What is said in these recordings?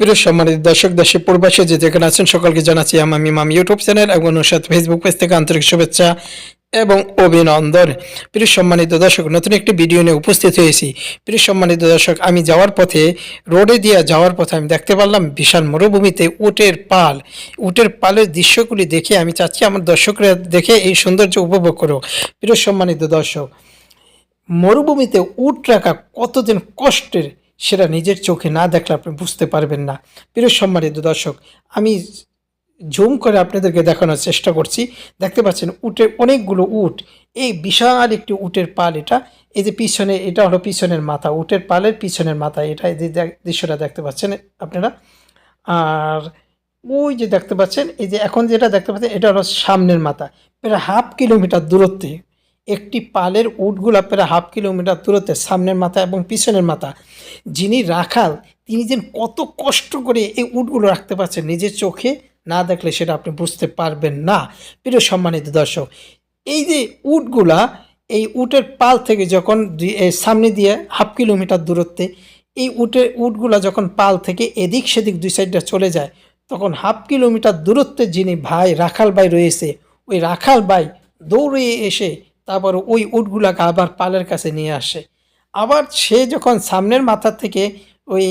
প্রিয় সম্মানিত দর্শক দেশে পূর্বাসে যে যেখানে আছেন, সকলকে জানাচ্ছি আমি মাম ইউটিউব চ্যানেল এবং অনুসাদ ফেসবুক পেজ থেকে আন্তরিক শুভেচ্ছা এবং অভিনন্দন। প্রিয় সম্মানিত দর্শক, নতুন একটি ভিডিও নিয়ে উপস্থিত হয়েছি। প্রিয় সম্মানিত দর্শক, আমি যাওয়ার পথে, রোডে দিয়ে যাওয়ার পথে আমি দেখতে পারলাম বিশাল মরুভূমিতে উটের পাল। উটের পালের দৃশ্যগুলি দেখে আমি চাচ্ছি আমার দর্শকরা দেখে এই সৌন্দর্য উপভোগ করো প্রিয় সম্মানিত দর্শক, মরুভূমিতে উট রাখা কতদিন কষ্টের সেটা নিজের চোখে না দেখলে আপনি বুঝতে পারবেন না। প্রিয় সম্মানিত দর্শক, আমি জুম করে আপনাদেরকে দেখানোর চেষ্টা করছি। দেখতে পাচ্ছেন উটের অনেকগুলো উট। এই বিশাল একটি উটের পাল এটা। এই যে পিছনে, এটা হলো পিছনের মাথা। উটের পালের পিছনের মাথা এটা। এই যে দৃশ্যটা দেখতে পাচ্ছেন আপনারা। আর ওই যে দেখতে পাচ্ছেন, এই যে এখন যেটা দেখতে পাচ্ছেন, এটা হলো সামনের মাথা। প্রায় হাফ কিলোমিটার দূরত্বে একটি পালের উটগুলা প্রায় হাফ কিলোমিটার দূরত্বে, সামনের মাথা এবং পিছনের মাথা। যিনি রাখাল, তিনি যেন কত কষ্ট করে এই উটগুলো রাখতে পারছেন নিজের চোখে, না দেখলে সেটা আপনি বুঝতে পারবেন না। প্রিয় সম্মানিত দর্শক, এই যে উটগুলা, এই উটের পাল থেকে যখন সামনে দিয়ে হাফ কিলোমিটার দূরত্বে, এই উটের উটগুলা যখন পাল থেকে এদিক সেদিক দুই সাইডটা চলে যায়, তখন হাফ কিলোমিটার দূরত্বে যিনি ভাই রাখাল ভাই রয়েছে, ওই রাখাল ভাই দৌড়ে এসে তারপর ওই উটগুলাকে আবার পালের কাছে নিয়ে আসে। আবার সে যখন সামনের মাথা থেকে ওই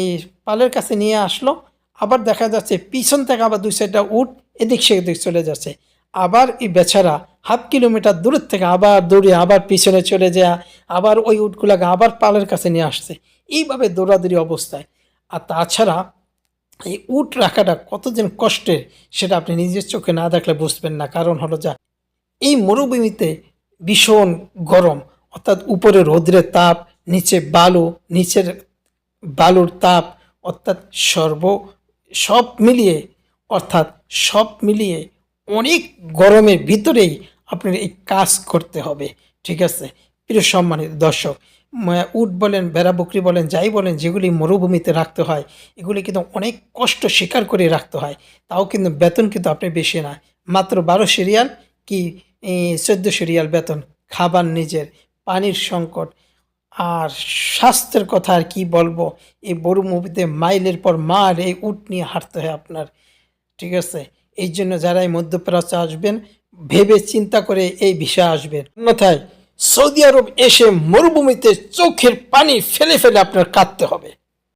পালের কাছে নিয়ে আসলো, আবার দেখা যাচ্ছে পিছন থেকে আবার দুই সাইডটা উট এদিক সেদিক চলে যাচ্ছে। আবার এই বেচারা হাফ কিলোমিটার দূরের থেকে আবার দৌড়ে আবার পিছনে চলে যায়, আবার ওই উটগুলাকে আবার পালের কাছে নিয়ে আসছে। এইভাবে দৌড়াদৌড়ি অবস্থায়। আর তাছাড়া এই উট রাখাটা কতদিন কষ্টের, সেটা আপনি নিজের চোখে না দেখলে বুঝবেন না। কারণ হলো যা, এই মরুভূমিতে ভীষণ গরম, অর্থাৎ উপরে রৌদ্রের তাপ, নিচে বালু, নিচের বালুর তাপ, অর্থাৎ সর্ব, সব মিলিয়ে, অর্থাৎ সব মিলিয়ে অনেক গরমের ভিতরেই আপনার এই কাজ করতে হবে, ঠিক আছে? প্রিয় সম্মানিত দর্শক উট বলেন বেড়া বকরি বলেন, যাই বলেন, যেগুলি মরুভূমিতে রাখতে হয়, এগুলি কিন্তু অনেক কষ্ট স্বীকার করে রাখতে হয়, তাও কিন্তু বেতন কিন্তু আপনি বেশি না, মাত্র বারো সিরিয়াল কি চোদ্দ সিরিয়াল বেতন, খাবার নিজের, পানির সংকট আর স্বাস্থ্যের কথা আর কি বলব? এই বড় মুভিতে মাইলের পর মার এই উট নিয়ে হাঁটতে হয় আপনার, ঠিক আছে? এই জন্য যারা এই মধ্যপ্রাচ্যে আসবেন, ভেবে চিন্তা করে এই বিষয়ে আসবেন। অন্যথায় সৌদি আরব এসে মরুভূমিতে চোখের পানি ফেলে ফেলে আপনার কাঁদতে হবে।